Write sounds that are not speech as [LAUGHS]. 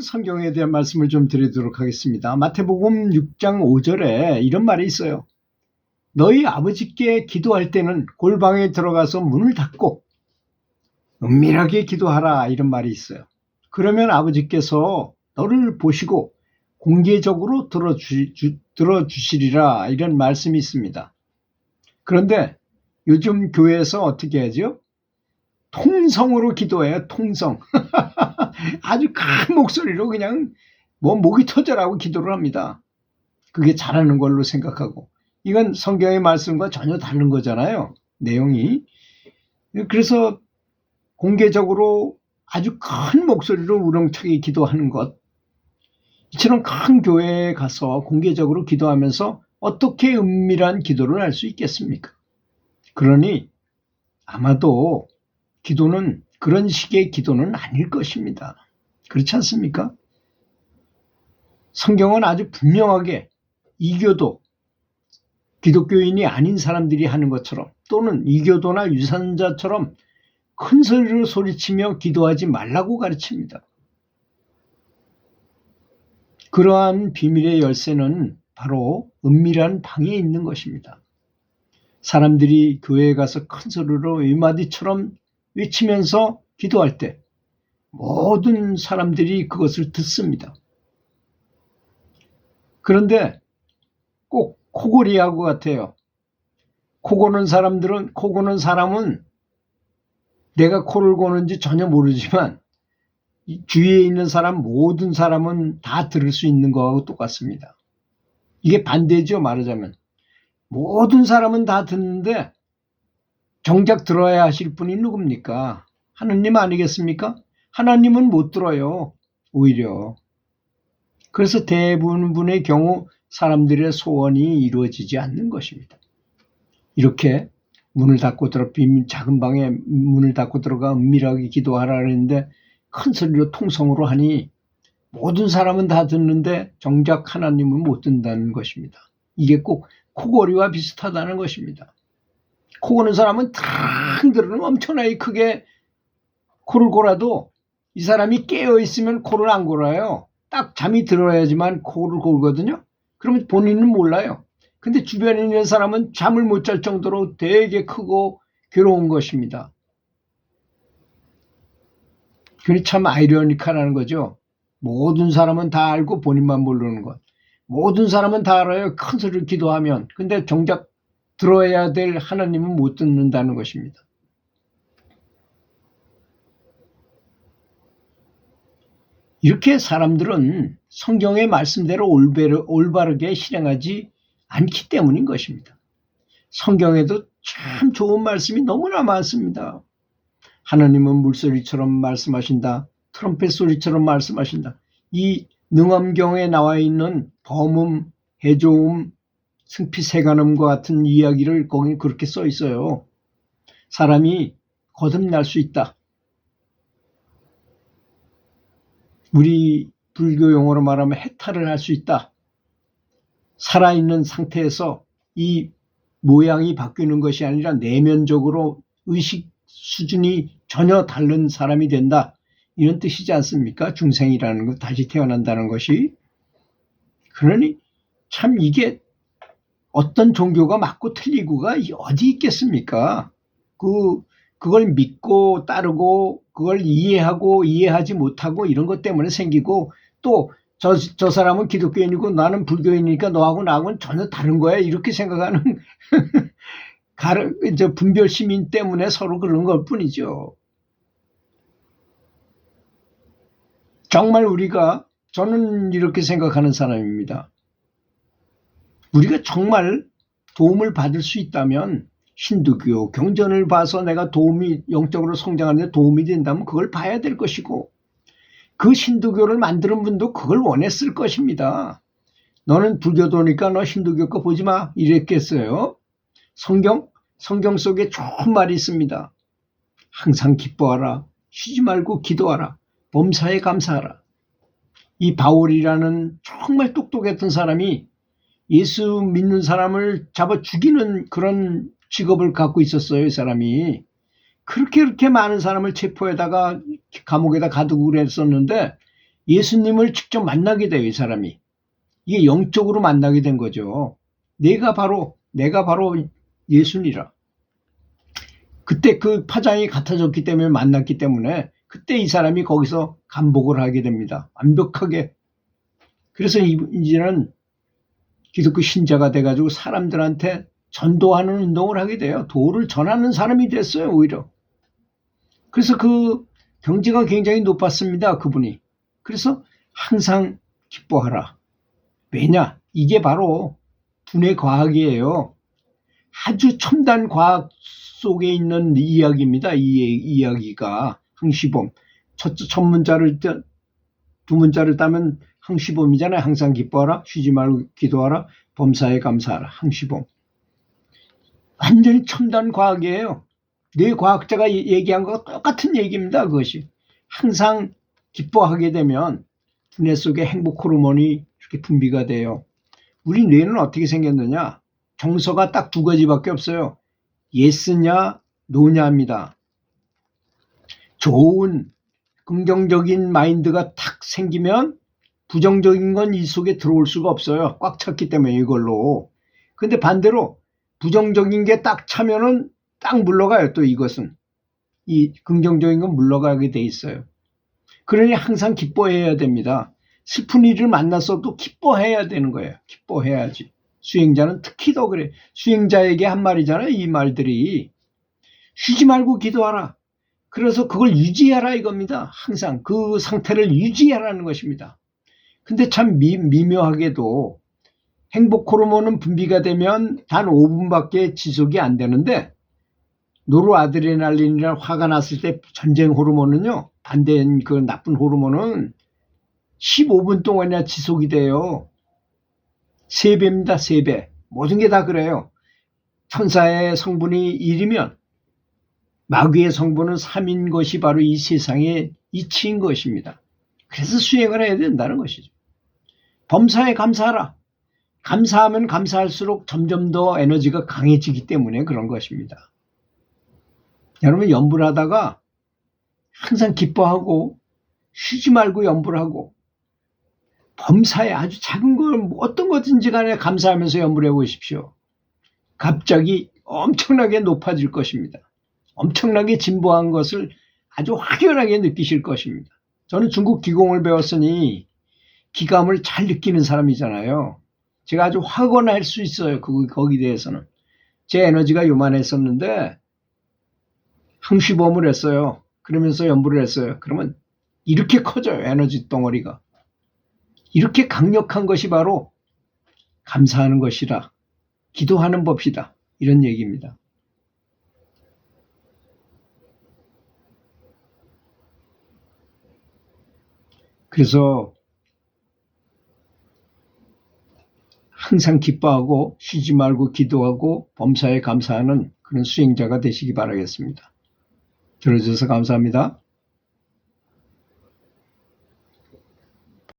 성경에 대한 말씀을 좀 드리도록 하겠습니다. 마태복음 6장 5절에 이런 말이 있어요. 너희 아버지께 기도할 때는 골방에 들어가서 문을 닫고 은밀하게 기도하라 이런 말이 있어요. 그러면 아버지께서 너를 보시고 공개적으로 들어주, 주, 들어주시리라 이런 말씀이 있습니다. 그런데 요즘 교회에서 어떻게 하죠? 통성으로 기도해요, 통성. [LAUGHS] 아주 큰 목소리로 그냥 뭐 목이 터져라고 기도를 합니다. 그게 잘하는 걸로 생각하고. 이건 성경의 말씀과 전혀 다른 거잖아요. 내용이. 그래서 공개적으로 아주 큰 목소리로 우렁차게 기도하는 것. 이처럼 큰 교회에 가서 공개적으로 기도하면서 어떻게 은밀한 기도를 할 수 있겠습니까? 그러니 아마도 기도는 그런 식의 기도는 아닐 것입니다. 그렇지 않습니까? 성경은 아주 분명하게 이교도 기독교인이 아닌 사람들이 하는 것처럼 또는 이교도나 유산자처럼 큰 소리로 소리치며 기도하지 말라고 가르칩니다. 그러한 비밀의 열쇠는 바로 은밀한 방에 있는 것입니다. 사람들이 교회에 가서 큰 소리로 외마디처럼 외치면서 기도할 때 모든 사람들이 그것을 듣습니다. 그런데 꼭 코골이하고 같아요. 코 고는 사람들은, 코 고는 사람은 내가 코를 고는지 전혀 모르지만 주위에 있는 사람, 모든 사람은 다 들을 수 있는 거하고 똑같습니다. 이게 반대죠, 말하자면. 모든 사람은 다 듣는데 정작 들어야 하실 분이 누굽니까? 하느님 아니겠습니까? 하나님은 못 들어요. 오히려. 그래서 대부분의 경우 사람들의 소원이 이루어지지 않는 것입니다. 이렇게 문을 닫고 들어 빈 작은 방에 문을 닫고 들어가 은밀하게 기도하라 그랬는데 큰 소리로 통성으로 하니 모든 사람은 다 듣는데 정작 하나님은 못 듣는다는 것입니다. 이게 꼭 코골이와 비슷하다는 것입니다. 코 고는 사람은 탕 들으면 엄청나게 크게 코를 골아도 이 사람이 깨어 있으면 코를 안 골아요. 딱 잠이 들어야지만 코를 골거든요. 그러면 본인은 몰라요. 근데 주변에 있는 사람은 잠을 못 잘 정도로 되게 크고 괴로운 것입니다. 그게 참 아이러니카라는 거죠. 모든 사람은 다 알고 본인만 모르는 것. 모든 사람은 다 알아요. 큰 소리를 기도하면. 근데 정작 들어야 될 하나님은 못 듣는다는 것입니다. 이렇게 사람들은 성경의 말씀대로 올바르게 실행하지 않기 때문인 것입니다. 성경에도 참 좋은 말씀이 너무나 많습니다. 하나님은 물소리처럼 말씀하신다. 트럼펫 소리처럼 말씀하신다. 이 능엄경에 나와 있는 범음, 해조음, 승피세간음과 같은 이야기를 거기 그렇게 써 있어요. 사람이 거듭날 수 있다. 우리 불교 용어로 말하면 해탈을 할 수 있다. 살아있는 상태에서 이 모양이 바뀌는 것이 아니라 내면적으로 의식 수준이 전혀 다른 사람이 된다. 이런 뜻이지 않습니까? 중생이라는 것, 다시 태어난다는 것이. 그러니 참 이게 어떤 종교가 맞고 틀리고가 어디 있겠습니까? 그, 그걸 믿고 따르고 그걸 이해하고 이해하지 못하고 이런 것 때문에 생기고 또 저, 저 사람은 기독교인이고 나는 불교인이니까 너하고 나하고는 전혀 다른 거야. 이렇게 생각하는 [LAUGHS] 가르, 이제 분별 시민 때문에 서로 그런 것 뿐이죠. 정말 우리가 저는 이렇게 생각하는 사람입니다. 우리가 정말 도움을 받을 수 있다면 힌두교 경전을 봐서 내가 도움이 영적으로 성장하는데 도움이 된다면 그걸 봐야 될 것이고 그 힌두교를 만드는 분도 그걸 원했을 것입니다. 너는 불교도니까 너 힌두교 거 보지 마 이랬겠어요. 성경 성경 속에 좋은 말이 있습니다. 항상 기뻐하라. 쉬지 말고 기도하라. 범사에 감사하라. 이 바울이라는 정말 똑똑했던 사람이 예수 믿는 사람을 잡아 죽이는 그런 직업을 갖고 있었어요, 이 사람이. 그렇게 그렇게 많은 사람을 체포해다가 감옥에다 가두고 그랬었는데 예수님을 직접 만나게 돼요, 이 사람이. 이게 영적으로 만나게 된 거죠. 내가 바로, 내가 바로 예수니라. 그때 그 파장이 같아졌기 때문에 만났기 때문에 그때 이 사람이 거기서 감복을 하게 됩니다. 완벽하게. 그래서 이- 이제는 기독교 신자가 돼가지고 사람들한테 전도하는 운동을 하게 돼요. 도를 전하는 사람이 됐어요, 오히려. 그래서 그 경제가 굉장히 높았습니다, 그분이. 그래서 항상 기뻐하라. 왜냐? 이게 바로 분해 과학이에요. 아주 첨단 과학 속에 있는 이야기입니다. 이 이야기가 항시범. 첫, 첫 문자를 따- 두 문자를 따면 항시범이잖아요. 항상 기뻐하라, 쉬지 말고 기도하라, 범사에 감사하라. 항시범. 완전히 첨단 과학이에요. 뇌 과학자가 이- 얘기한 거와 똑같은 얘기입니다. 그것이 항상 기뻐하게 되면 두뇌 속에 행복 호르몬이 이렇게 분비가 돼요. 우리 뇌는 어떻게 생겼느냐? 정서가 딱 두 가지밖에 없어요. 예스냐, 노냐입니다. 좋은 긍정적인 마인드가 탁 생기면 부정적인 건 이 속에 들어올 수가 없어요. 꽉 찼기 때문에 이걸로. 근데 반대로 부정적인 게 딱 차면은 딱 물러가요. 또 이것은 이 긍정적인 건 물러가게 돼 있어요. 그러니 항상 기뻐해야 됩니다. 슬픈 일을 만났어도 기뻐해야 되는 거예요. 기뻐해야지. 수행자는 특히 더 그래. 수행자에게 한 말이잖아요. 이 말들이. 쉬지 말고 기도하라. 그래서 그걸 유지하라 이겁니다. 항상 그 상태를 유지하라는 것입니다. 근데 참 미, 미묘하게도 행복 호르몬은 분비가 되면 단 5분밖에 지속이 안 되는데 노르아드레날린이라 화가 났을 때 전쟁 호르몬은요 반대인 그 나쁜 호르몬은 15분 동안이나 지속이 돼요. 3배입니다, 3배. 모든 게 다 그래요. 천사의 성분이 1이면 마귀의 성분은 3인 것이 바로 이 세상의 이치인 것입니다. 그래서 수행을 해야 된다는 것이죠. 범사에 감사하라. 감사하면 감사할수록 점점 더 에너지가 강해지기 때문에 그런 것입니다. 여러분 연불 하다가 항상 기뻐하고 쉬지 말고 연불 하고 범사에 아주 작은 걸 어떤 거든지 간에 감사하면서 연불해 보십시오. 갑자기 엄청나게 높아질 것입니다. 엄청나게 진보한 것을 아주 확연하게 느끼실 것입니다. 저는 중국 기공을 배웠으니 기감을 잘 느끼는 사람이잖아요. 제가 아주 확언할 수 있어요. 그, 거기 대해서는. 제 에너지가 요만했었는데 항시범을 했어요. 그러면서 연부를 했어요. 그러면 이렇게 커져요. 에너지 덩어리가. 이렇게 강력한 것이 바로 감사하는 것이라. 기도하는 법이다. 이런 얘기입니다. 그래서 항상 기뻐하고 쉬지 말고 기도하고 범사에 감사하는 그런 수행자가 되시기 바라겠습니다. 들어주셔서 감사합니다.